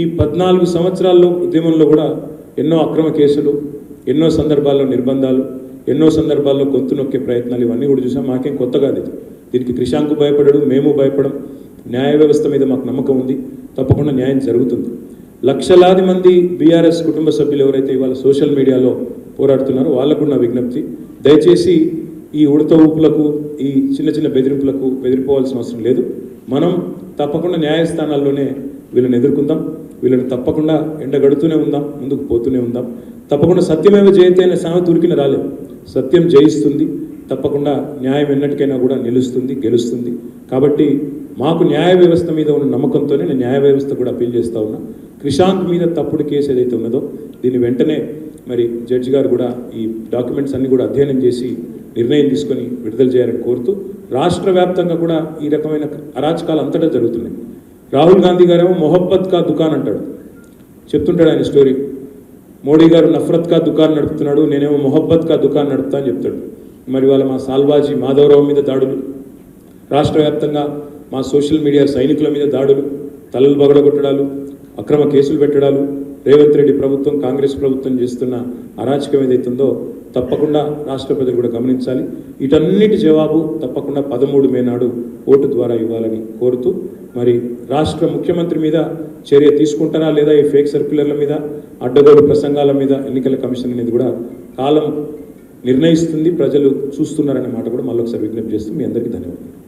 ఈ పద్నాలుగు సంవత్సరాల్లో ఉద్యమంలో కూడా ఎన్నో అక్రమ కేసులు ఎన్నో సందర్భాల్లో నిర్బంధాలు ఎన్నో సందర్భాల్లో గొంతు నొక్కే ప్రయత్నాలు ఇవన్నీ కూడా చూసాం. మాకేం కొత్త కాదు ఇది దీనికి క్రిషాంకు భయపడడు మేము భయపడం న్యాయ వ్యవస్థ మీద మాకు నమ్మకం ఉంది. తప్పకుండా న్యాయం జరుగుతుంది. లక్షలాది మంది బీఆర్ఎస్ కుటుంబ సభ్యులు ఎవరైతే ఇవాళ సోషల్ మీడియాలో పోరాడుతున్నారో వాళ్ళకు నా విజ్ఞప్తి. దయచేసి ఈ ఉడత ఊపులకు ఈ చిన్న చిన్న బెదిరింపులకు బెదిరిపోవాల్సిన అవసరం లేదు. మనం తప్పకుండా న్యాయస్థానాల్లోనే వీళ్ళని ఎదుర్కొందాం. వీళ్ళని తప్పకుండా ఎండగడుతూనే ఉందాం ముందుకు పోతూనే ఉందాం. తప్పకుండా సత్యమేవ జయతే అనే సామెత ఉరికిన రాలేదు. సత్యం జయిస్తుంది తప్పకుండా న్యాయం ఎన్నటికైనా కూడా నిలుస్తుంది గెలుస్తుంది. కాబట్టి మాకు న్యాయ వ్యవస్థ మీద ఉన్న నమ్మకంతోనే నేను న్యాయ వ్యవస్థ కూడా అప్పీల్ చేస్తా ఉన్నా. క్రిషాంత్ మీద తప్పుడు కేసు ఏదైతే ఉన్నదో దీన్ని వెంటనే మరి జడ్జి గారు కూడా ఈ డాక్యుమెంట్స్ అన్ని కూడా అధ్యయనం చేసి నిర్ణయం తీసుకొని విడుదల చేయాలని కోరుతూ రాష్ట్ర వ్యాప్తంగా కూడా ఈ రకమైన అరాచకాలు అంతటా జరుగుతున్నాయి. రాహుల్ గాంధీ గారేమో మొహబ్బత్ కా దుకాన్ అంటాడు. చెప్తుంటాడు ఆయన స్టోరీ. మోడీ గారు నఫరత్ కా దుకాన్ నడుపుతున్నాడు నేనేమో మొహబ్బత్ కా దుకాన్ నడుపుతా అని చెప్తాడు. మరి వాళ్ళ మా సాల్వాజీ మాధవరావు మీద దాడులు రాష్ట్ర వ్యాప్తంగా మా సోషల్ మీడియా సైనికుల మీద దాడులు తలలు బగడగొట్టడాలు అక్రమ కేసులు పెట్టడాలు రేవంత్ రెడ్డి ప్రభుత్వం కాంగ్రెస్ ప్రభుత్వం చేస్తున్న అరాచకం ఏదైతుందో తప్పకుండా రాష్ట్ర ప్రజలు కూడా గమనించాలి. వీటన్నిటి జవాబు తప్పకుండా పదమూడు మే నాడు ఓటు ద్వారా ఇవ్వాలని కోరుతూ మరి రాష్ట్ర ముఖ్యమంత్రి మీద చర్య తీసుకుంటారా లేదా ఈ ఫేక్ సర్క్యులర్ల మీద అడ్డగోలు ప్రసంగాల మీద ఎన్నికల కమిషన్ అనేది కూడా కాలం నిర్ణయిస్తుంది ప్రజలు చూస్తున్నారనే మాట కూడా మళ్ళొకసారి విజ్ఞప్తి చేస్తూ మీ అందరికీ ధన్యవాదాలు.